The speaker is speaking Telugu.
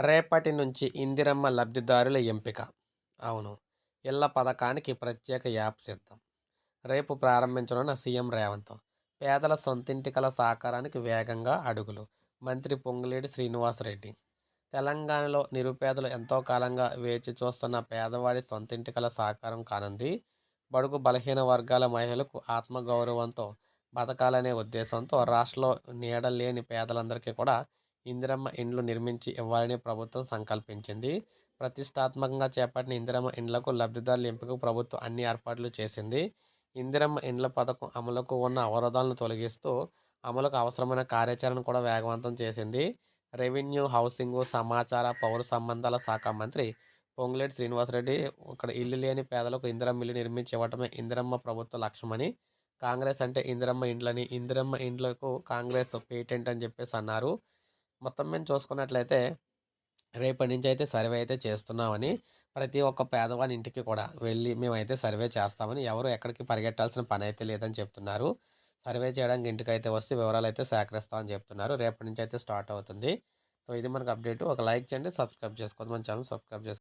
రేపటి నుంచి ఇందిరమ్మ లబ్ధిదారుల ఎంపిక. అవును ఇళ్ళ పథకానికి ప్రత్యేక యాప్ సిద్ధం. రేపు ప్రారంభించనున్న సీఎం రేవంత్ పేదల సొంతింటి కల సాకారానికి వేగంగా అడుగులు. మంత్రి పొంగులేటి శ్రీనివాసరెడ్డి తెలంగాణలో నిరుపేదలు ఎంతో కాలంగా వేచి చూస్తున్న పేదవాడి సొంతింటి కల సాకారం కానుంది. బడుగు బలహీన వర్గాల మహిళలకు ఆత్మగౌరవంతో బతకాలనే ఉద్దేశంతో రాష్ట్రంలో నీడలేని పేదలందరికీ కూడా ఇందిరమ్మ ఇండ్లు నిర్మించి ఇవ్వాలని ప్రభుత్వం సంకల్పించింది. ప్రతిష్టాత్మకంగా చేపట్టిన ఇందిరమ్మ ఇండ్లకు లబ్ధిదారుల ఎంపికకు ప్రభుత్వం అన్ని ఏర్పాట్లు చేసింది. ఇందిరమ్మ ఇండ్ల పథకం అమలుకు ఉన్న అవరోధాలను తొలగిస్తూ అమలుకు అవసరమైన కార్యాచరణ కూడా వేగవంతం చేసింది. రెవెన్యూ హౌసింగ్ సమాచార పౌర సంబంధాల శాఖ మంత్రి పొంగులేటి శ్రీనివాసరెడ్డి ఇక్కడ ఇల్లు లేని పేదలకు ఇందిరమ్మ ఇల్లు నిర్మించి ఇవ్వటమే ఇందిరమ్మ ప్రభుత్వ లక్ష్యమని కాంగ్రెస్ అంటే ఇందిరమ్మ ఇండ్లని ఇందిరమ్మ ఇండ్లకు కాంగ్రెస్ పేటెంట్ అని చెప్పేసి అన్నారు. మొత్తం మేము చూసుకున్నట్లయితే రేపటి నుంచి అయితే సర్వే అయితే చేస్తున్నామని ప్రతి ఒక్క పేదవాని ఇంటికి కూడా వెళ్ళి మేమైతే సర్వే చేస్తామని ఎవరు ఎక్కడికి పరిగెట్టాల్సిన పని అయితే లేదని చెప్తున్నారు. సర్వే చేయడానికి ఇంటికి అయితే వస్తే వివరాలు అయితే సేకరిస్తామని చెప్తున్నారు. రేపటి నుంచి అయితే స్టార్ట్ అవుతుంది. సో ఇది మనకు అప్డేట్. ఒక లైక్ చేయండి సబ్స్క్రైబ్ చేసుకోండి. మన ఛానల్ సబ్స్క్రైబ్ చేసుకోండి.